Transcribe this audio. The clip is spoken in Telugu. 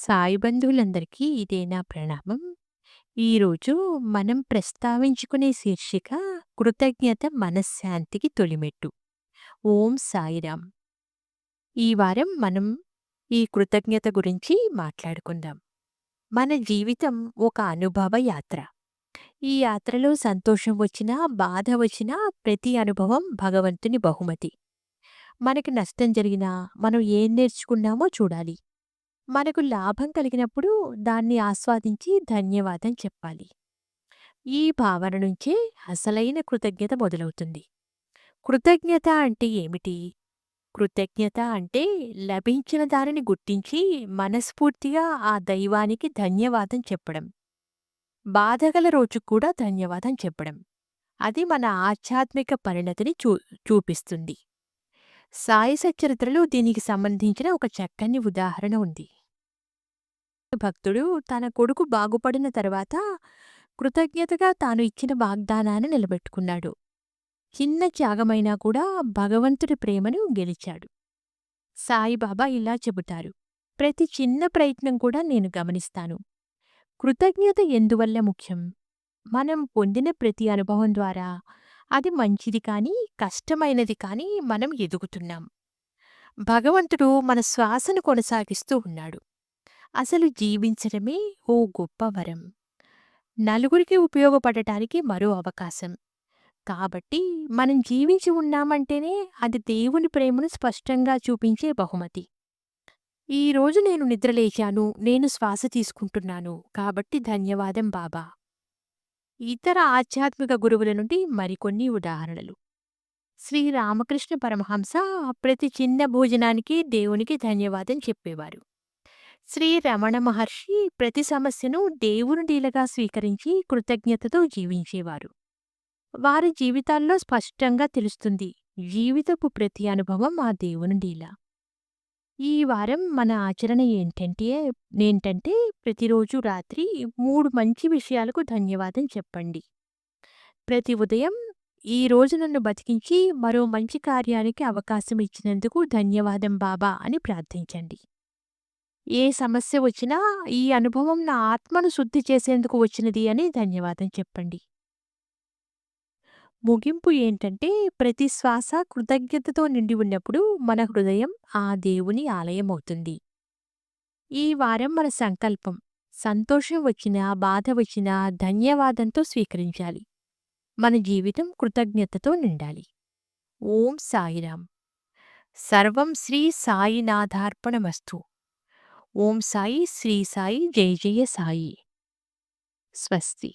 సాయి బంధువులందరికీ ఇదే నా ప్రణామం. ఈరోజు మనం ప్రస్తావించుకునే శీర్షిక కృతజ్ఞత మనశ్శాంతికి తొలిమెట్టు. ఓం సాయిరాం. ఈ వారం మనం ఈ కృతజ్ఞత గురించి మాట్లాడుకుందాం. మన జీవితం ఒక అనుభవ యాత్ర. ఈ యాత్రలో సంతోషం వచ్చినా, బాధ వచ్చినా ప్రతి అనుభవం భగవంతుని బహుమతి. మనకి నష్టం జరిగినా మనం ఏం నేర్చుకున్నామో చూడాలి. మనకు లాభం కలిగినప్పుడు దాన్ని ఆస్వాదించి ధన్యవాదం చెప్పాలి. ఈ భావన నుంచే అసలైన కృతజ్ఞత మొదలవుతుంది. కృతజ్ఞత అంటే ఏమిటి? కృతజ్ఞత అంటే లభించిన దానిని గుర్తించి మనస్ఫూర్తిగా ఆ దైవానికి ధన్యవాదం చెప్పడం. బాధగల రోజు కూడా ధన్యవాదం చెప్పడం. అది మన ఆధ్యాత్మిక పరిణతిని చూ చూపిస్తుంది. సాయి సచ్చరిత్రలో దీనికి సంబంధించిన ఒక చక్కని ఉదాహరణ ఉంది. భక్తుడు తన కొడుకు బాగుపడిన తర్వాత కృతజ్ఞతగా తాను ఇచ్చిన వాగ్దానాన్ని నిలబెట్టుకున్నాడు. చిన్న త్యాగమైనా కూడా భగవంతుడి ప్రేమను గెలిచాడు. సాయిబాబా ఇలా చెబుతారు. ప్రతి చిన్న ప్రయత్నం కూడా నేను గమనిస్తాను. కృతజ్ఞత ఎందువల్ల ముఖ్యం? మనం పొందిన ప్రతి అనుభవం ద్వారా అది మంచిది కానీ, కష్టమైనది కానీ మనం ఎదుగుతున్నాం. భగవంతుడు మన శ్వాసను కొనసాగిస్తూ ఉన్నాడు. అసలు జీవించడమే ఓ గొప్ప వరం. నలుగురికి ఉపయోగపడటానికి మరో అవకాశం. కాబట్టి మనం జీవించి ఉన్నామంటేనే అది దేవుని ప్రేమను స్పష్టంగా చూపించే బహుమతి. ఈరోజు నేను నిద్రలేచాను, నేను శ్వాస తీసుకుంటున్నాను, కాబట్టి ధన్యవాదం బాబా. ఇతర ఆధ్యాత్మిక గురువుల నుండి మరికొన్ని ఉదాహరణలు. శ్రీ రామకృష్ణ పరమహంస ప్రతి చిన్న భోజనానికి దేవునికి ధన్యవాదం చెప్పేవారు. శ్రీ రమణ మహర్షి ప్రతి సమస్యను దేవుని డీలగా స్వీకరించి కృతజ్ఞతతో జీవించేవారు. వారి జీవితాల్లో స్పష్టంగా తెలుస్తుంది జీవితపు ప్రతి అనుభవం ఆ దేవుని డీల ఈ వారం మన ఆచరణ ఏంటంటే ఏంటంటే ప్రతిరోజు రాత్రి మూడు మంచి విషయాలకు ధన్యవాదం చెప్పండి. ప్రతి ఉదయం ఈ రోజు నన్ను బతికించి మరో మంచి కార్యానికి అవకాశం ఇచ్చినందుకు ధన్యవాదం బాబా అని ప్రార్థించండి. ఏ సమస్య వచ్చినా ఈ అనుభవం నా ఆత్మను శుద్ధి చేసేందుకు వచ్చినది అని ధన్యవాదం చెప్పండి. ముగింపు ఏంటంటే ప్రతి శ్వాస కృతజ్ఞతతో నిండి ఉన్నప్పుడు మన హృదయం ఆ దేవుని ఆలయం అవుతుంది. ఈ వారం మన సంకల్పం సంతోషం వచ్చినా, బాధ వచ్చినా ధన్యవాదంతో స్వీకరించాలి. మన జీవితం కృతజ్ఞతతో నిండాలి. ఓం సాయిరాం. సర్వం శ్రీ సాయినాథార్పణమస్తు. ఓం సాయి శ్రీ సాయి జయ జయ సాయి. స్వస్తి